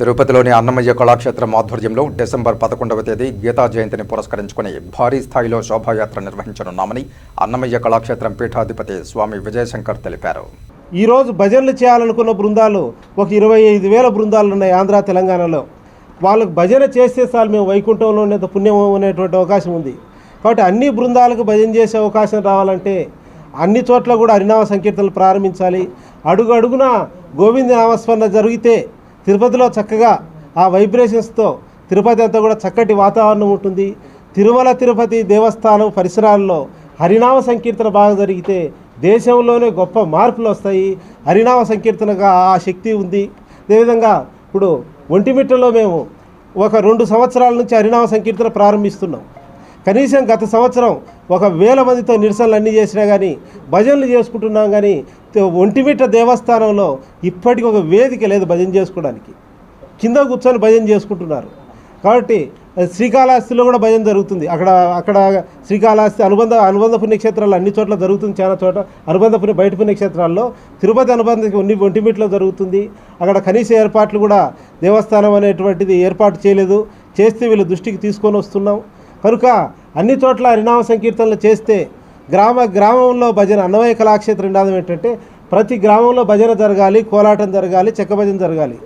తిరుపతిలోని అన్నమయ్య కళాక్షేత్రం ఆధ్వర్యంలో డిసెంబర్ పదకొండవ తేదీ గీతా జయంతిని పురస్కరించుకుని భారీ స్థాయిలో శోభాయాత్ర నిర్వహించనున్నామని అన్నమయ్య కళాక్షేత్రం పీఠాధిపతి స్వామి విజయశంకర్ తెలిపారు. ఈరోజు భజనలు చేయాలనుకున్న బృందాలు ఒక ఇరవై ఐదు వేల బృందాలు ఉన్నాయి ఆంధ్ర తెలంగాణలో. వాళ్ళకు భజన చేస్తే చాలు మేము వైకుంఠంలో ఉన్నంత పుణ్యం అనేటువంటి అవకాశం ఉంది. కాబట్టి అన్ని బృందాలకు భజన చేసే అవకాశం రావాలంటే అన్ని చోట్ల కూడా హరినామ సంకీర్తనలు ప్రారంభించాలి. అడుగు అడుగున గోవింద నామస్మరణ జరిగితే తిరుపతిలో చక్కగా ఆ వైబ్రేషన్స్తో తిరుపతి అంతా కూడా చక్కటి వాతావరణం ఉంటుంది. తిరుమల తిరుపతి దేవస్థానం పరిసరాల్లో హరినామ సంకీర్తన బాగా జరిగితే దేశంలోనే గొప్ప మార్పులు వస్తాయి. హరినామ సంకీర్తనగా ఆ శక్తి ఉంది. అదేవిధంగా ఇప్పుడు ఒంటిమిట్టలో మేము ఒక రెండు సంవత్సరాల నుంచి హరినామ సంకీర్తన ప్రారంభిస్తున్నాం. కనీసం గత సంవత్సరం ఒక వేల మందితో నిరసనలు అన్నీ చేసినా కానీ భజనలు చేసుకుంటున్నాం కానీ ఒంటిమిట్ట దేవస్థానంలో ఇప్పటికి ఒక వేదిక లేదు భజన చేసుకోవడానికి. కింద కూర్చొని భజన చేసుకుంటున్నారు. కాబట్టి శ్రీకాళహస్తిలో కూడా భజన జరుగుతుంది. అక్కడ అక్కడ శ్రీకాళహస్తి అనుబంధ అనుబంధ పుణ్యక్షేత్రాలు అన్ని చోట్ల జరుగుతుంది చాలా చోట. అనుబంధ పుణ్య బయట పుణ్యక్షేత్రాల్లో తిరుపతి అనుబంధ ఒన్ని ఒంటిమిట్లో జరుగుతుంది. అక్కడ కనీస ఏర్పాట్లు కూడా దేవస్థానం అనేటువంటిది ఏర్పాటు చేయలేదు. చేస్తే వీళ్ళ దృష్టికి తీసుకొని వస్తున్నాం. కనుక అన్ని చోట్ల హరినామ సంకీర్తనలు చేస్తే గ్రామ గ్రామంలో భజన అన్నమయ్య కళాక్షేత్ర నినాదం ఏంటంటే ప్రతి గ్రామంలో భజన జరగాలి కోలాటం జరగాలి చెక్క భజన జరగాలి.